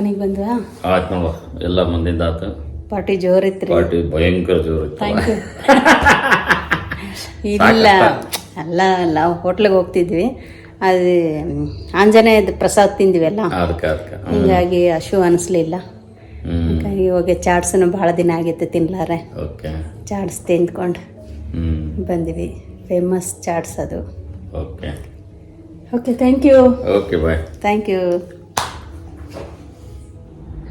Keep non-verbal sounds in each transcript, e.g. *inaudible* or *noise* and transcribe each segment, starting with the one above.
ಮನೆಗೆ ಬಂದ್ವ? ಆಯ್ತು ನೋಡು ಎಲ್ಲ ಮಂದಿಂದ ಆತು. ಪಾರ್ಟಿ ಜೋರಿತ್ರಿ. ಪಾರ್ಟಿ ಭಯಂಕರ ಜೋರು ಇತ್ತು ಇಲ್ಲ ಅಲ್ಲ ನಾವು ಹೋಟ್ಲಿಗೆ ಹೋಗ್ತಿದ್ವಿ. ಅದು ಆಂಜನೇಯದ ಪ್ರಸಾದ್ ತಿಂದಿವೆಲ್ಲ ಅದಕ್ಕೆ ಅದಕ್ಕೆ ಹಿಂಗಾಗಿ ಹಶು ಅನಿಸ್ಲಿಲ್ಲ. ಹಿಂಗಾಗಿ ಇವಾಗ ಚಾಟ್ಸನ್ನು ಭಾಳ ದಿನ ಆಗಿತ್ತು ತಿನ್ಲಾರೆ. ಓಕೆ. ಚಾಟ್ಸ್ ತಿಂದ್ಕೊಂಡು ಬಂದಿವಿ ಬಂದ್ವಿ. ಫೇಮಸ್ ಚಾಟ್ಸ್ ಅದು. Okay. Okay thank you okay bye thank you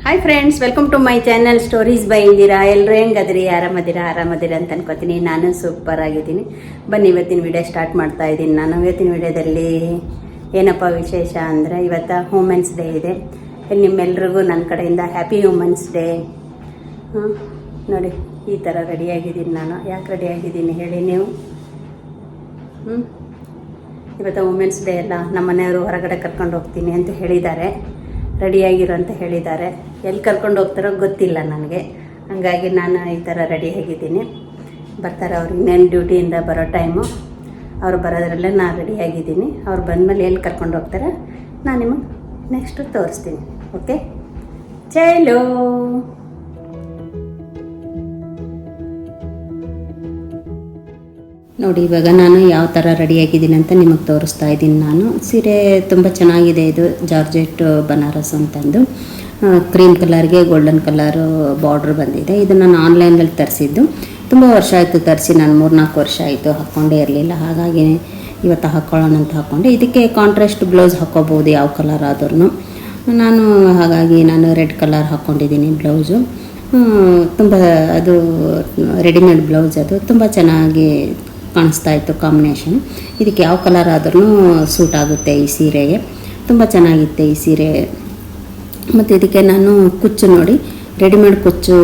hi friends welcome to my channel stories by Indira ಎಲ್ಲರೂ ಹೆಂಗದ್ರಿ? ಆರಾಮದಿರಾ? ಆರಾಮದಿರ ಅಂತ ಅನ್ಕೋತೀನಿ. ನಾನು ಸೂಪರ್ ಆಗಿದ್ದೀನಿ. ಬನ್ನಿ, ಇವತ್ತಿನ ವಿಡಿಯೋ ಸ್ಟಾರ್ಟ್ ಮಾಡ್ತಾ ಇದ್ದೀನಿ. ನಾನು ಇವತ್ತಿನ ವಿಡಿಯೋದಲ್ಲಿ ಏನಪ್ಪ ವಿಶೇಷ ಅಂದರೆ ಇವತ್ತು ವುಮೆನ್ಸ್ ಡೇ ಇದೆ. ನಿಮ್ಮೆಲ್ರಿಗೂ ನನ್ನ ಕಡೆಯಿಂದ ಹ್ಯಾಪಿ ವುಮೆನ್ಸ್ ಡೇ ನೋಡಿ, ಈ ಥರ ರೆಡಿಯಾಗಿದ್ದೀನಿ ನಾನು. ಯಾಕೆ ರೆಡಿಯಾಗಿದ್ದೀನಿ ಹೇಳಿ ನೀವು? ಇವತ್ತು ವುಮೆನ್ಸ್ ಡೇ ಎಲ್ಲ ನಮ್ಮ ಮನೆಯವರು ಹೊರಗಡೆ ಕರ್ಕೊಂಡು ಹೋಗ್ತೀನಿ ಅಂತ ಹೇಳಿದ್ದಾರೆ. ರೆಡಿಯಾಗಿರು ಅಂತ ಹೇಳಿದ್ದಾರೆ. ಎಲ್ಲಿ ಕರ್ಕೊಂಡು ಹೋಗ್ತಾರೋ ಗೊತ್ತಿಲ್ಲ ನನಗೆ. ಹಾಗಾಗಿ ನಾನು ಈ ಥರ ರೆಡಿಯಾಗಿದ್ದೀನಿ ಬರ್ತಾರೆ ಅವ್ರು ಇನ್ನೇನು ಡ್ಯೂಟಿಯಿಂದ ಬರೋ ಟೈಮು ಅವ್ರು ಬರೋದ್ರಲ್ಲೇ ನಾನು ರೆಡಿಯಾಗಿದ್ದೀನಿ ಅವ್ರು ಬಂದಮೇಲೆ ಎಲ್ಲಿ ಕರ್ಕೊಂಡು ಹೋಗ್ತಾರೆ ನಾನು ನಿಮಗೆ ನೆಕ್ಸ್ಟು ತೋರಿಸ್ತೀನಿ. ಓಕೆ ಚೈಲೋ ನೋಡಿ, ಇವಾಗ ನಾನು ಯಾವ ಥರ ರೆಡಿಯಾಗಿದ್ದೀನಿ ಅಂತ ನಿಮಗೆ ತೋರಿಸ್ತಾ ಇದ್ದೀನಿ. ನಾನು ಸೀರೆ ತುಂಬ ಚೆನ್ನಾಗಿದೆ ಇದು, ಜಾರ್ಜೆಟ್, ಬನಾರಸ್ ಅಂತಂದು. ಕ್ರೀಮ್ ಕಲರ್ಗೆ ಗೋಲ್ಡನ್ ಕಲರು ಬಾರ್ಡ್ರ್ ಬಂದಿದೆ. ಇದು ನಾನು ಆನ್ಲೈನಲ್ಲಿ ತರಿಸಿದ್ದು. ತುಂಬ ವರ್ಷ ಆಯಿತು ತರಿಸಿ, ನಾನು ಮೂರ್ನಾಲ್ಕು ವರ್ಷ ಆಯಿತು ಹಾಕ್ಕೊಂಡೇ ಇರಲಿಲ್ಲ. ಹಾಗಾಗಿ ಇವತ್ತು ಹಾಕ್ಕೊಳ್ಳೋಣ ಅಂತ ಹಾಕ್ಕೊಂಡೆ ಇದಕ್ಕೆ ಕಾಂಟ್ರಾಸ್ಟ್ ಬ್ಲೌಸ್ ಹಾಕ್ಕೋಬೋದು ಯಾವ ಕಲರ್ ಆದ್ರೂ ನಾನು ಹಾಗಾಗಿ ನಾನು ರೆಡ್ ಕಲರ್ ಹಾಕ್ಕೊಂಡಿದ್ದೀನಿ ಬ್ಲೌಸು ತುಂಬ ಅದು ರೆಡಿಮೇಡ್ ಬ್ಲೌಸ್ ಅದು. ತುಂಬ ಚೆನ್ನಾಗಿ ಕಾಣಿಸ್ತಾ ಇತ್ತು ಕಾಂಬಿನೇಷನ್. ಇದಕ್ಕೆ ಯಾವ ಕಲರ್ ಆದ್ರೂ ಸೂಟ್ ಆಗುತ್ತೆ ಈ ಸೀರೆಗೆ. ತುಂಬ ಚೆನ್ನಾಗಿತ್ತೆ ಈ ಸೀರೆ. ಮತ್ತು ಇದಕ್ಕೆ ನಾನು ಕುಚ್ಚು ನೋಡಿ ರೆಡಿಮೇಡ್ ಕುಚ್ಚು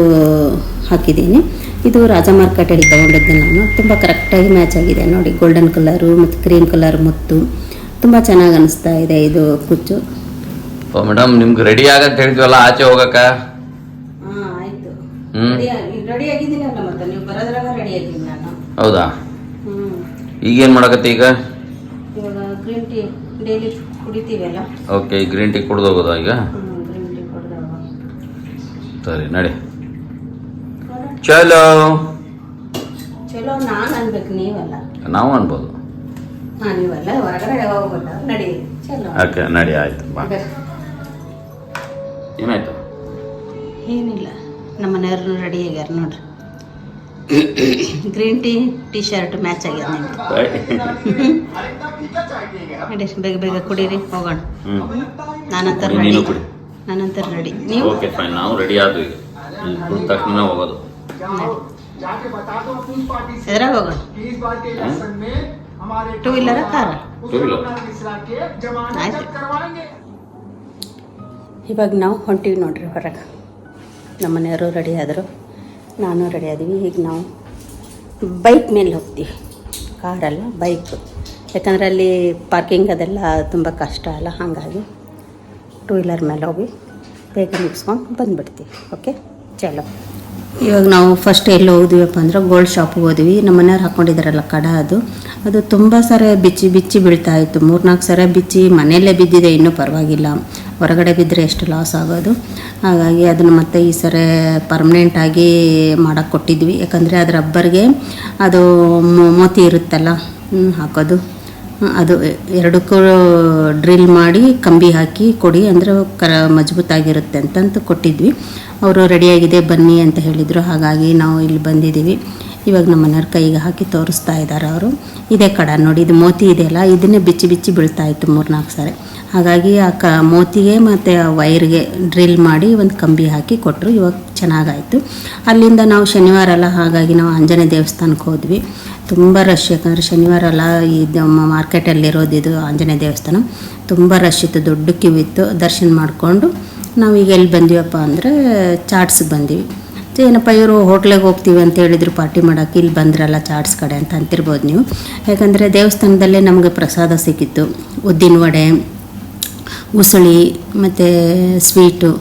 ಹಾಕಿದ್ದೀನಿ. ಇದು ರಾಜ ಮಾರ್ಕೆಟಲ್ಲಿ ತೊಗೊಂಡಿದ್ದೆ ನಾನು. ತುಂಬ ಕರೆಕ್ಟಾಗಿ ಮ್ಯಾಚ್ ಆಗಿದೆ ನೋಡಿ. ಗೋಲ್ಡನ್ ಕಲರು ಮತ್ತು ಕ್ರೀಮ್ ಕಲರ್ ಮುತ್ತು. ತುಂಬ ಚೆನ್ನಾಗಿ ಅನಿಸ್ತಾ ಇದೆ ಇದು ಕುಚ್ಚು. ಓ ಮೇಡಮ್ ನಿಮ್ಗೆ ರೆಡಿ ಆಗಂತ ಹೇಳಿದ್ವಲ್ಲ ಆಚೆ ಹೋಗಕ್ಕ? ಹಾಂ ಆಯಿತು. ಹ್ಮ್. ರೆಡಿ ಆಗಿದ್ದೀನಲ್ಲ ಮತ್ತೆ. ನೀವು ಬರೋದ್ರಾಗ ರೆಡಿ ಆಗಿದ್ದೀನಿ ನಾನು. ಹೌದಾ? ಈಗೇನು ಮಾಡಕತ್ತಿ ಈಗ? ಇವಾಗ ಗ್ರೀನ್ ಟೀ ಡೈಲಿ ಕುಡಿತೀವಲ್ಲ? ಓಕೆ ಈ ಗ್ರೀನ್ ಟೀ ಕುಡ್ದು ಹೋಗೋದಾ ಈಗ ಗ್ರೀನ್ ಟೀ ಕುಡ್ದಾಗ ಸರಿ ನಡಿ. ಚಲೋ. ಚಲೋ ನಾನು ಅನ್ಬೇಕು ನೀವಲ್ಲ? ನಾವು ಅನ್ಬೋದು. ಹಾಂ ನೀವಲ್ಲ ಹೊರಗಡೆ ಹೋಗ್ಬಿಟ್ಟ ನಡಿ ಚಲೋ. ಓಕೆ ನಡಿ ಆಯ್ತು ಬಾ. ಏನಾಯ್ತು? ಏನಿಲ್ಲ ನಮ್ಮ ಮನೆಯವ್ರು ರೆಡಿ ಆಗ್ಯಾರ ನೋಡ್ರಿ. Green tea T shirt match ಆಗ್ಯದ ನಿಮ್ಗೆ ನಡಿ ಬೇಗ ಬೇಗ ಕುಡೀರಿ ಹೋಗೋಣ. ನಾನಂತರ ರೆಡಿ ನಾನಂತರ ರೆಡಿ ನೀವು? ಓಕೆ ಫೈನ್ ನಾವು ರೆಡಿ ಆದ್ವಿ. ಈಗ ಇಲ್ಲಿ ಕುಡಿದ ತಕ್ಷಣ ಹೋಗೋದು. ಎದ್ರ ಹೋಗೋಣ? ಟೂ ವೀಲರ ಕಾರ ಟೂ ವೀಲರ್ ಆಯ್ತು. ಇವಾಗ ನಾವು ಹೊಂಟಿವಿ ನೋಡ್ರಿ ಹೊರಗೆ. ನಮ್ಮನೆಯವರು ರೆಡಿ ಆದರು. ನಾನು ರೆಡಿ ಆದೀವಿ ಈಗ ನಾವು ಬೈಕ್ ಮೇಲೆ ಹೋಗ್ತೀವಿ. ಕಾರಲ್ಲ ಬೈಕ್ ಯಾಕಂದರೆ ಅಲ್ಲಿ ಪಾರ್ಕಿಂಗ್ ಅದೆಲ್ಲ ತುಂಬ ಕಷ್ಟ ಅಲ್ಲ? ಹಾಗಾಗಿ ಟೂ ವೀಲರ್ ಮೇಲೆ ಹೋಗಿ ಬೇಗ ಮುಗಿಸ್ಕೊಂಡು ಬಂದುಬಿಡ್ತೀವಿ. ಓಕೆ ಚಲೋ. ಇವಾಗ ನಾವು ಫಸ್ಟ್ ಎಲ್ಲಿ ಹೋದ್ವಿಯಪ್ಪ ಅಂದ್ರೆ ಗೋಲ್ಡ್ ಶಾಪಿಗೆ ಹೋದ್ವಿ. ನಮ್ಮ ಮನೆಯವ್ರು ಹಾಕ್ಕೊಂಡಿದ್ದಾರಲ್ಲ ಕಡ ಅದು. ಅದು ತುಂಬ ಸರ ಬಿಚ್ಚಿ ಬಿಚ್ಚಿ ಬೀಳ್ತಾ ಇತ್ತು. ಮೂರ್ನಾಲ್ಕು ಸರಿ ಬಿಚ್ಚಿ ಮನೆಯಲ್ಲೇ ಬಿದ್ದಿದೆ. ಇನ್ನೂ ಪರವಾಗಿಲ್ಲ. ಹೊರಗಡೆ ಬಿದ್ದರೆ ಎಷ್ಟು ಲಾಸ್ ಆಗೋದು. ಹಾಗಾಗಿ ಅದನ್ನು ಮತ್ತೆ ಈ ಸರಿ ಪರ್ಮನೆಂಟಾಗಿ ಮಾಡೋಕ್ಕೆ ಕೊಟ್ಟಿದ್ವಿ. ಯಾಕಂದರೆ ಅದು ರಬ್ಬರ್ಗೆ ಅದು ಮೋತಿ ಇರುತ್ತಲ್ಲ ಹಾಕೋದು. ಅದು ಎರಡಕ್ಕೂ ಡ್ರಿಲ್ ಮಾಡಿ ಕಂಬಿ ಹಾಕಿ ಕೊಡಿ ಅಂದರೆ ಕರ, ಮಜಬೂತಾಗಿರುತ್ತೆ ಅಂತಂತ ಕೊಟ್ಟಿದ್ವಿ. ಅವರು ರೆಡಿಯಾಗಿದೆ ಬನ್ನಿ ಅಂತ ಹೇಳಿದರು. ಹಾಗಾಗಿ ನಾವು ಇಲ್ಲಿ ಬಂದಿದ್ದೀವಿ. ಇವಾಗ ನಮ್ಮ ಮನೆಯವ್ರ ಕೈಗೆ ಹಾಕಿ ತೋರಿಸ್ತಾ ಇದ್ದಾರೆ ಅವರು. ಇದೇ ಕಡ ನೋಡಿ, ಇದು ಮೋತಿ ಇದೆಯಲ್ಲ, ಇದನ್ನೇ ಬಿಚ್ಚಿ ಬಿಚ್ಚಿ ಬೀಳ್ತಾ ಇತ್ತು ಮೂರ್ನಾಲ್ಕು ಸಾರಿ. ಹಾಗಾಗಿ ಆ ಕ ಮೋತಿಗೆ ಮತ್ತು ಆ ವೈರ್ಗೆ ಡ್ರಿಲ್ ಮಾಡಿ ಒಂದು ಕಂಬಿ ಹಾಕಿ ಕೊಟ್ಟರು ಇವಾಗ ಚೆನ್ನಾಗಾಯಿತು. ಅಲ್ಲಿಂದ ನಾವು ಶನಿವಾರ ಅಲ್ಲ ಹಾಗಾಗಿ ನಾವು ಆಂಜನೇಯ ದೇವಸ್ಥಾನಕ್ಕೆ ಹೋದ್ವಿ. ತುಂಬ ರಶ್ ಯಾಕಂದರೆ ಶನಿವಾರ ಅಲ್ಲ ಇದು ಮಾರ್ಕೆಟಲ್ಲಿರೋದು ಇದು ಆಂಜನೇಯ ದೇವಸ್ಥಾನ. ತುಂಬ ರಶ್ ಇತ್ತು, ದೊಡ್ಡ ಕ್ಯೂ ಇತ್ತು. ದರ್ಶನ ಮಾಡಿಕೊಂಡು ನಾವು ಈಗ ಎಲ್ಲಿ ಬಂದೀವಪ್ಪ ಅಂದರೆ ಚಾಟ್ಸ್ಗೆ ಬಂದೀವಿ. ಏನಪ್ಪ ಇವರು ಹೋಟ್ಲಿಗೆ ಹೋಗ್ತೀವಿ ಅಂತ ಹೇಳಿದ್ರು, ಪಾರ್ಟಿ ಮಾಡೋಕ್ಕೆ ಇಲ್ಲಿ ಬಂದ್ರಲ್ಲ ಚಾಟ್ಸ್ ಕಡೆ ಅಂತ ಅಂತಿರ್ಬೋದು ನೀವು. ಯಾಕಂದರೆ ದೇವಸ್ಥಾನದಲ್ಲೇ ನಮಗೆ ಪ್ರಸಾದ ಸಿಕ್ಕಿತ್ತು. ಉದ್ದಿನ ವಡೆ ಉಸಳಿ ಮತ್ತು ಸ್ವೀಟು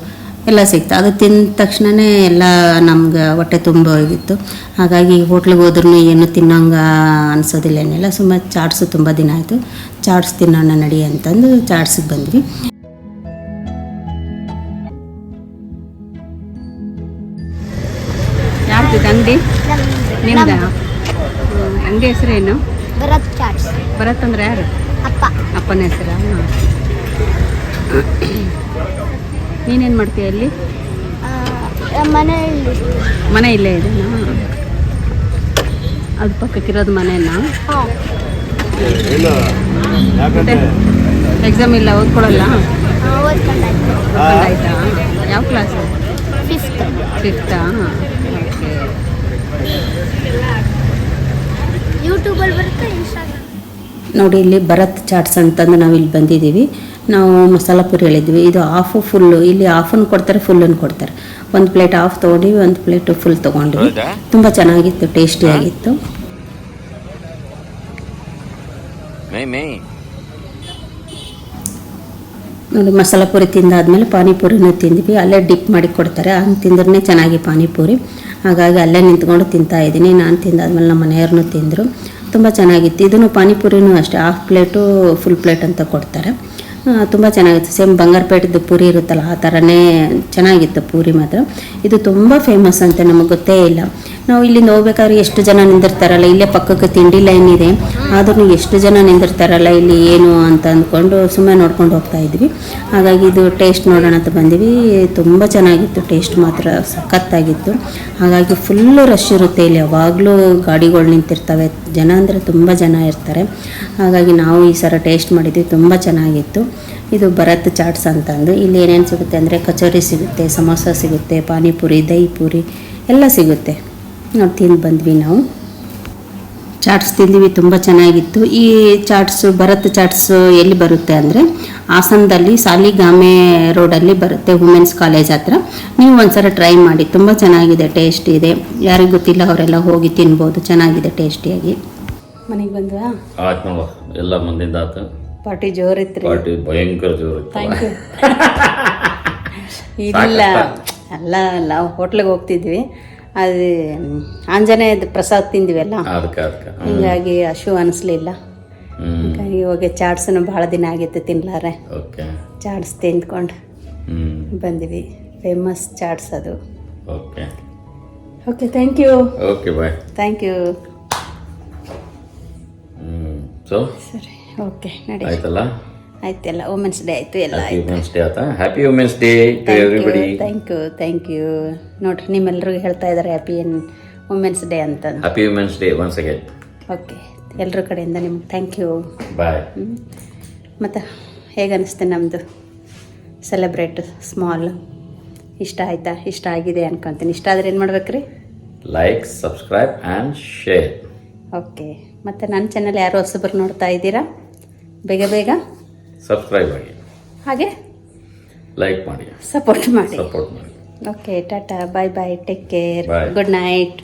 ಎಲ್ಲ ಸಿಕ್ತು ಅದು ತಿಂದ ತಕ್ಷಣವೇ ಎಲ್ಲ ನಮ್ಗೆ ಹೊಟ್ಟೆ ತುಂಬ ಹೋಗಿತ್ತು. ಹಾಗಾಗಿ ಹೋಟ್ಲಿಗೆ ಹೋದ್ರೂ ಏನು ತಿನ್ನೋಂಗ ಅನ್ಸೋದಿಲ್ಲ ಏನಿಲ್ಲ. ಸುಮ್ಮ ಚಾಟ್ಸು ತುಂಬ ದಿನ ಆಯಿತು. ಚಾಟ್ಸ್ ತಿನ್ನೋಣ ನಡಿ ಅಂತಂದು ಚಾಟ್ಸಿಗೆ ಬಂದ್ವಿ. ಅಂಗಡಿ? ನಿಮ್ದ? ಅಂಗಡಿ ಹೆಸರೇನು? ಭರತ್ ಅಂದ್ರೆ ಯಾರು? ಅಪ್ಪ. ಅಪ್ಪನ ಹೆಸರು? *coughs* ನೀನೇನು ಮಾಡ್ತೀಯ ನಮ್ಮ ಮನೆಯಲ್ಲಿ. ಮನೆ ಇಲ್ಲೇ ಇದೆನಾ? ಅದು ಪಕ್ಕಕ್ಕಿರೋದು ಮನೆನಾ? ಎಕ್ಸಾಮ್ ಇಲ್ಲ ಓದ್ಕೊಳ್ಳಲ್ಲ ಓದ್ಕೊಂಡಾಯ್ತು? ಆಯ್ತಾ ಯಾವ ಕ್ಲಾಸ್ ಫಿಫ್ತ್ ಫಿಫ್ತಾ ಓಕೆ ಯೂಟ್ಯೂಬಲ್ಲಿ ಬರುತ್ತೆ ಇನ್ಸ್ಟಾಗ್ರಾಮ್ ನೋಡಿ ಇಲ್ಲಿ ಭರತ್ ಚಾಟ್ಸ್ ಅಂತಂದು ನಾವು ಇಲ್ಲಿ ಬಂದಿದ್ದೀವಿ. ನಾವು ಮಸಾಲ ಪುರಿ ಹೇಳಿದ್ವಿ ಇದು ಹಾಫು ಫುಲ್ಲು ಇಲ್ಲಿ ಹಾಫನ್ನು ಕೊಡ್ತಾರೆ ಫುಲ್ಲನ್ನು ಕೊಡ್ತಾರೆ. ಒಂದು ಪ್ಲೇಟ್ ಹಾಫ್ ತೊಗೊಂಡಿವಿ ಒಂದು ಪ್ಲೇಟ್ ಫುಲ್ ತೊಗೊಂಡಿವಿ. ತುಂಬ ಚೆನ್ನಾಗಿತ್ತು ಟೇಸ್ಟಿಯಾಗಿತ್ತು ನೋಡಿ ಮಸಾಲ ಪುರಿ ತಿಂದಾದ್ಮೇಲೆ ಪಾನಿಪುರಿನೂ ತಿಂದ್ವಿ. ಅಲ್ಲೇ ಡಿಪ್ ಮಾಡಿ ಕೊಡ್ತಾರೆ. ಹಂಗೆ ತಿಂದ್ರೆ ಚೆನ್ನಾಗಿ ಪಾನಿಪುರಿ. ಹಾಗಾಗಿ ಅಲ್ಲೇ ನಿಂತ್ಕೊಂಡು ತಿಂತಾ ಇದ್ದೀನಿ. ನಾನು ತಿಂದಾದ್ಮೇಲೆ ನಮ್ಮ ಮನೆಯವ್ರನ್ನೂ ತಿಂದರು. ತುಂಬ ಚೆನ್ನಾಗಿತ್ತು. ಇದನ್ನು ಪಾನಿಪುರಿನೂ ಅಷ್ಟೇ ಹಾಫ್ ಪ್ಲೇಟು ಫುಲ್ ಪ್ಲೇಟ್ ಅಂತ ಕೊಡ್ತಾರೆ. ತುಂಬ ಚೆನ್ನಾಗಿತ್ತು. ಸೇಮ್ ಬಂಗಾರಪೇಟೆದು ಪೂರಿ ಇರುತ್ತಲ್ಲ, ಆ ಥರನೇ ಚೆನ್ನಾಗಿತ್ತು ಪೂರಿ ಮಾತ್ರ. ಇದು ತುಂಬ ಫೇಮಸ್ ಅಂತೆ ನಮಗೆ ಗೊತ್ತೇ ಇಲ್ಲ. ನಾವು ಇಲ್ಲಿ ನೋಡ್ಬೇಕಾದ್ರೆ ಎಷ್ಟು ಜನ ನಿಂದಿರ್ತಾರಲ್ಲ, ಇಲ್ಲೇ ಪಕ್ಕಕ್ಕೆ ತಿಂಡಿ ಲೈನ್ ಇದೆ. ಆದ್ರೂ ಎಷ್ಟು ಜನ ನಿಂದಿರ್ತಾರಲ್ಲ, ಇಲ್ಲಿ ಏನು ಅಂತ ಅಂದ್ಕೊಂಡು ಸುಮ್ಮನೆ ನೋಡ್ಕೊಂಡು ಹೋಗ್ತಾ ಇದ್ವಿ. ಹಾಗಾಗಿ ಇದು ಟೇಸ್ಟ್ ನೋಡೋಣ ಅಂತ ಬಂದ್ವಿ. ತುಂಬ ಚೆನ್ನಾಗಿತ್ತು ಟೇಸ್ಟ್ ಮಾತ್ರ ಸಖತ್ತಾಗಿತ್ತು. ಹಾಗಾಗಿ ಫುಲ್ಲು ರಶ್ ಇರುತ್ತೆ ಇಲ್ಲಿ. ಯಾವಾಗಲೂ ಗಾಡಿಗಳು ನಿಂತಿರ್ತವೆ. ಜನ ಅಂದರೆ ತುಂಬ ಜನ ಇರ್ತಾರೆ. ಹಾಗಾಗಿ ನಾವು ಈ ಸಲ ಟೇಸ್ಟ್ ಮಾಡಿದ್ವಿ. ತುಂಬ ಚೆನ್ನಾಗಿತ್ತು. ಇದು ಭರತ್ ಚಾಟ್ಸ್ ಅಂತಂದು. ಇಲ್ಲಿ ಏನೇನು ಸಿಗುತ್ತೆ ಅಂದರೆ, ಕಚೋರಿ ಸಿಗುತ್ತೆ, ಸಮೋಸ ಸಿಗುತ್ತೆ, ಪಾನಿಪುರಿ, ದಹಿ ಪೂರಿ, ಎಲ್ಲ ಸಿಗುತ್ತೆ. ನೋಡಿ ತಿಂದು ಬಂದ್ವಿ ನಾವು? ಚಾಟ್ಸ್ ತಿಂದಿವಿ ತುಂಬ ಚೆನ್ನಾಗಿತ್ತು. ಈ ಚಾಟ್ಸು ಭರತ್ ಚಾಟ್ಸ್ ಎಲ್ಲಿ ಬರುತ್ತೆ ಅಂದರೆ ಹಾಸನದಲ್ಲಿ ಸಾಲಿಗಾಮೆ ರೋಡಲ್ಲಿ ಬರುತ್ತೆ ವುಮೆನ್ಸ್ ಕಾಲೇಜ್ ಹತ್ರ. ನೀವು ಒಂದ್ಸಲ ಟ್ರೈ ಮಾಡಿ ತುಂಬ ಚೆನ್ನಾಗಿದೆ ಟೇಸ್ಟ್ ಇದೆ. ಯಾರಿಗೂ ಗೊತ್ತಿಲ್ಲ ಅವರೆಲ್ಲ ಹೋಗಿ ತಿನ್ಬೋದು ಚೆನ್ನಾಗಿದೆ ಟೇಸ್ಟಿಯಾಗಿ ಮನೆಗೆ ಬಂದ್ವಾ? ಆಯ್ತು ಎಲ್ಲ ಮಂದಿಯಿಂದ ಆತು. ಪಾರ್ಟಿ ಭಯಂಕರ ಜೋರು ಥ್ಯಾಂಕ್ ಯು ಇಲ್ಲ ಅಲ್ಲ ನಾವು ಹೋಟ್ಲಿಗೆ ಹೋಗ್ತಿದ್ವಿ. ಅದು ಆಂಜನೇಯದ ಪ್ರಸಾದ್ ತಿಂದಿವೆಲ್ಲ ಹಿಂಗಾಗಿ ಹಶು ಅನಿಸ್ಲಿಲ್ಲ. ಹಿಂಗಾಗಿ ಇವಾಗ ಚಾಟ್ಸನ್ನು ಭಾಳ ದಿನ ಆಗಿತ್ತು ತಿನ್ಲಾರೆ. ಚಾಟ್ಸ್ ತಿಂದ್ಕೊಂಡು ಬಂದಿವಿ. ಫೇಮಸ್ ಚಾಟ್ಸ್ ಅದು. Okay. Okay thank you okay bye. Thank you so? ಸರಿ ಓಕೆ ನಡಿ ಆಯ್ತಲ್ಲ? ಆಯ್ತೆಲ್ಲ ವುಮೆನ್ಸ್ ಡೇ ಆಯಿತು ಎಲ್ಲ ಹ್ಯಾಪಿ ಆಯ್ತು. ವುಮೆನ್ಸ್ ಡೇ ಆಯ್ತಾ? Happy women's day to everybody thank you thank you ನೋಡ್ರಿ ನಿಮ್ಮೆಲ್ಲರಿಗೂ ಹೇಳ್ತಾ ಇದ್ದಾರೆ ಹ್ಯಾಪಿ ವುಮೆನ್ಸ್ ಡೇ ಅಂತ. Happy women's day once again okay ಎಲ್ಲರ ಕಡೆಯಿಂದ ನಿಮ್ಗೆ ಥ್ಯಾಂಕ್ ಯು ಬಾಯ್ ಮತ್ತು ಹೇಗನ್ನಿಸ್ತೆ ನಮ್ಮದು ಸೆಲೆಬ್ರೇಟ್ ಸ್ಮಾಲ್ ಇಷ್ಟ ಆಯ್ತಾ? ಇಷ್ಟ ಆಗಿದೆ ಅನ್ಕೊತೀನಿ. ಇಷ್ಟ ಆದರೆ ಏನು ಮಾಡ್ಬೇಕ್ರಿ? Like subscribe and share okay ಮತ್ತು ನನ್ನ ಚಾನಲ್ ಯಾರು ಹೊಸಬ್ರು ನೋಡ್ತಾ ಇದ್ದೀರಾ? ಬೇಗ ಬೇಗ. ಸಬ್ಸ್ಕ್ರೈಬ್ ಆಗಿ. ಹಾಗೆ? ಲೈಕ್ ಮಾಡಿ. ಸಪೋರ್ಟ್ ಮಾಡಿ. ಸಪೋರ್ಟ್ ಮಾಡಿ. Okay tata bye bye take care good night